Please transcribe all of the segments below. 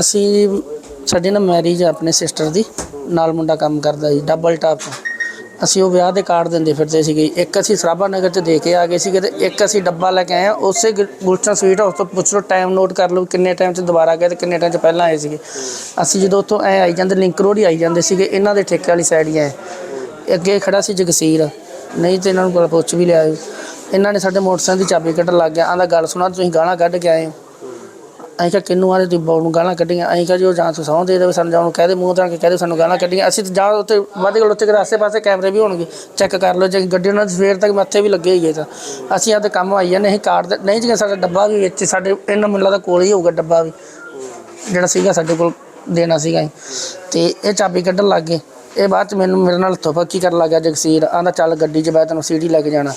ਅਸੀਂ ਸਾਡੇ ਨਾ ਮੈਰਿਜ ਆ ਆਪਣੇ ਸਿਸਟਰ ਦੀ, ਨਾਲ ਮੁੰਡਾ ਕੰਮ ਕਰਦਾ ਜੀ ਡਬਲ ਟਾਪ ਅਸੀਂ ਉਹ ਵਿਆਹ ਦੇ ਕਾਰਡ ਦਿੰਦੇ ਫਿਰਦੇ ਸੀਗੇ ਇੱਕ ਅਸੀਂ ਸਰਾਭਾ ਨਗਰ ਚ ਦੇ ਕੇ ਆ ਗਏ ਸੀਗੇ ਤੇ ਇੱਕ ਅਸੀਂ ਡੱਬਾ ਲੈ ਕੇ ਆਏ ਆ, ਉਸੇ ਗੁ- ਗੁਲਸ਼ਨ ਸਵੀਟ ਹਾਊਸ ਤੋਂ ਪੁੱਛ ਲਓ ਟਾਈਮ ਨੋਟ ਕਰ ਲਓ ਕਿੰਨੇ ਟਾਈਮ ਚ ਦੁਬਾਰਾ ਗਏ ਤੇ ਕਿੰਨੇ ਟਾਈਮ ਚ ਪਹਿਲਾਂ ਆਏ ਸੀਗੇ। ਅਸੀਂ ਜਦੋਂ ਉੱਥੋਂ ਐ ਆਈ ਜਾਂਦੇ ਲਿੰਕ ਰੋਡ ਹੀ ਆਈ ਜਾਂਦੇ ਸੀਗੇ, ਇਹਨਾਂ ਦੇ ਠੇਕੇ ਵਾਲੀ ਸਾਈਡ ਹੀ ਆਏ ਅੱਗੇ ਖੜਾ ਸੀ ਜਗਸੀਰ। ਨਹੀਂ ਤੇ ਇਹਨਾਂ ਨੂੰ ਕੋਲ ਪੁੱਛ ਵੀ ਲਿਆ ਇਹਨਾਂ ਨੇ ਸਾਡੇ ਮੋਟਰਸਾਈਕਲ ਦੀ ਚਾਬੀ ਕੱਢਣ ਲੱਗ ਗਿਆ ਆਂਦਾ ਗੱਲ ਸੁਣਾ, ਤੁਸੀਂ ਗਾਲਾਂ ਕੱਢ ਕੇ ਆਏ ਹੋ। ਅਸੀਂ ਕਿਹਾ ਕਿੰਨੂੰ ਆਲੇ ਤੁਸੀਂ ਬਾਉ ਨੂੰ ਗਾਲਾਂ ਕੱਢੀਆਂ। ਅਸੀਂ ਕਿਹਾ ਜੀ ਉਹ ਜਾਂ ਤੂੰ ਸਹੁੰ ਦੇ ਦੇਵੇ ਸਾਨੂੰ ਜਾਂ ਉਹਨੂੰ ਕਹਿ ਦੇ ਮੂੰਹ ਤਾਂ ਕੇ ਕਹਿ ਦੇ ਸਾਨੂੰ ਗਾਲਾਂ ਕੱਢੀਆਂ। ਅਸੀਂ ਤਾਂ ਜਾਂ ਉੱਤੇ ਵੱਧ ਕੋਲ ਉੱਤੇ ਕੇ ਆਸੇ ਪਾਸੇ ਕੈਮਰੇ ਵੀ ਹੋਣਗੇ। ਚੈੱਕ ਕਰ ਲਓ ਜੇ ਗੱਡੀ ਉਹਨਾਂ ਦੀ ਸਵੇਰ ਤੱਕ ਮੱਥੇ ਵੀ ਲੱਗੇ ਹੀ ਗਏ ਤਾਂ। ਅਸੀਂ ਆਦੇ ਕੰਮ ਆਈ ਜਾਂਦੇ, ਅਸੀਂ ਕਾਰਡ ਦੇ- ਨਹੀਂ ਜੀ, ਸਾਡਾ ਡੱਬਾ ਵੀ ਵਿੱਚ ਸਾਡੇ ਇਹਨਾਂ ਮੈਨੂੰ ਲੱਗਦਾ ਕੋਲ ਹੀ ਹੋਊਗਾ ਡੱਬਾ ਵੀ। ਜਿਹੜਾ ਸੀਗਾ ਸਾਡੇ ਕੋਲ ਦੇਣਾ ਸੀਗਾ ਅਸੀਂ। ਤੇ ਇਹ ਚਾਬੀ ਕੱਢਣ ਲੱਗ ਗਏ। ਇਹ ਬਾਅਦ ਚ ਮੈਨੂੰ, ਮੇਰੇ ਨਾਲ ਥੋਪਕੀ ਕਰਨ ਲੱਗ ਗਿਆ ਜਗਸੀਰ। ਆਂਦਾ ਚੱਲ ਗੱਡੀ 'ਚ ਬੈ ਤੈਨੂੰ ਸੀਡੀ ਲੈ ਕੇ ਜਾਣਾ।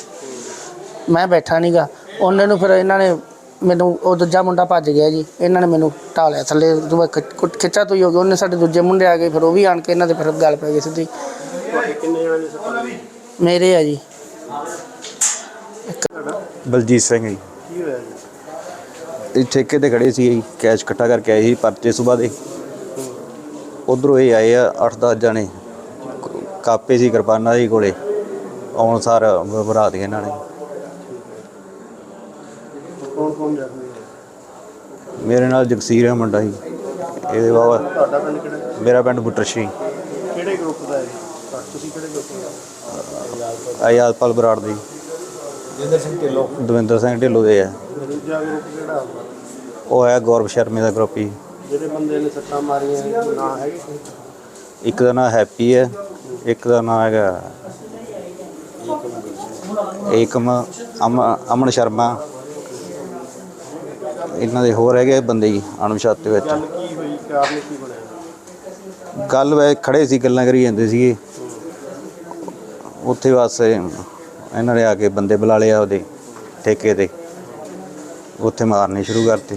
ਮੈਂ ਬੈਠਾ ਨਹੀਂਗਾ ਉਹਨੇ ਨੂੰ ਫਿਰ ਇਹਨਾਂ ਨੇ ਮੈਨੂੰ ਉਹ ਦੂਜਾ ਮੁੰਡਾ ਭੱਜ ਗਿਆ ਜੀ। ਇਹਨਾਂ ਨੇ ਮੈਨੂੰ ਢਾਲਿਆ ਥੱਲੇ ਦੁਆ ਖਿੱਚਾ ਤੋਈ ਹੋ ਗਿਆ। ਉਹਨੇ ਸਾਡੇ ਦੂਜੇ ਮੁੰਡੇ ਆ ਗਏ ਫਿਰ ਉਹ ਵੀ ਆਣ ਕੇ ਇਹਨਾਂ ਦੇ ਫਿਰ ਗੱਲ ਪੈ ਗਈ ਸਿੱਧੀ। ਤੁਹਾਡੇ ਕਿੰਨੇ ਜਣੇ ਸੱਟਾਂ ਲੱਗੀ ਮੇਰੇ ਆ ਜੀ। ਬਲਜੀਤ ਸਿੰਘ ਜੀ। ਕੀ ਹੋਇਆ ਜੀ? ਇਹ ਠੇਕੇ ਤੇ ਖੜੇ ਸੀ ਜੀ ਕੈਸ਼ ਇਕੱਠਾ ਕਰਕੇ ਆਏ ਸੀ ਪਰਚੇ ਸੁਬਾ ਦੇ। ਉਧਰੋਂ ਇਹ ਆਏ ਆ 8-10 ਜਣੇ। ਕਾਪੇ ਸੀ ਕਿਰਪਾਨਾਂ ਜੀ ਕੋਲੇ। ਆਉਣ ਸਾਰ ਭਰਾ ਦਿੱਤੇ ਇਹਨਾਂ ਨੇ। ਕੌਣ ਕੌਣ ਜ਼ਖਮੀ ਹੋਇਆ ਮੇਰੇ ਨਾਲ ਜਗਸੀਰ ਹੈ ਮੁੰਡਾ ਜੀ। ਇਹਦੇ ਬਾਬਾ ਤੁਹਾਡਾ ਪਿੰਡ ਕਿਹੜਾ ਮੇਰਾ ਪਿੰਡ ਬੁੱਟਰਸ਼ੀ ਕਿਹੜੇ ਗਰੁੱਪ ਦਾ ਹੈ? ਤੁਸੀਂ ਕਿਹੜੇ ਗਰੁੱਪ ਦਾ ਆਯਾਦਪਾਲ ਬਰਾੜ ਦੇ। ਜਿੰਦਰ ਸਿੰਘ ਢਿੱਲੋਂ। ਦਵਿੰਦਰ ਸਿੰਘ ਢਿੱਲੋਂ ਦੇ ਆ। ਦੂਜਾ ਗਰੁੱਪ ਕਿਹੜਾ ਉਹ ਹੈ ਗੌਰਵ ਸ਼ਰਮੇ ਦਾ ਗਰੁੱਪ ਜੀ। ਜਿਹੜੇ ਬੰਦੇ ਨੇ ਸੱਟਾਂ ਮਾਰੀਆਂ ਨਾਂ ਹੈਗੇ ਕੋਈ? ਇੱਕ ਦਾ ਨਾਮ ਹੈਪੀ ਹੈ ਇੱਕ ਦਾ ਨਾਮ ਹੈਗਾ ਏਕਮ ਅਮ ਅਮਨ ਸ਼ਰਮਾ। ਇਹਨਾਂ ਦੇ ਹੋਰ ਹੈਗੇ ਬੰਦੇ ਜੀ ਅਣਪਛਾਤੇ ਵਿੱਚ। ਗੱਲ ਕੀ ਹੋਈ? ਕਾਰਨ ਕੀ ਬਣਿਆ? ਗੱਲ ਵੇ ਖੜੇ ਸੀ ਗੱਲਾਂ ਕਰੀ ਜਾਂਦੇ ਸੀਗੇ। ਉੱਥੇ ਬਸ ਇਹਨਾਂ ਨੇ ਆ ਕੇ ਬੰਦੇ ਬੁਲਾ ਲਿਆ ਉਹਦੇ ਠੇਕੇ ਤੇ। ਉੱਥੇ ਮਾਰਨੇ ਸ਼ੁਰੂ ਕਰਤੇ।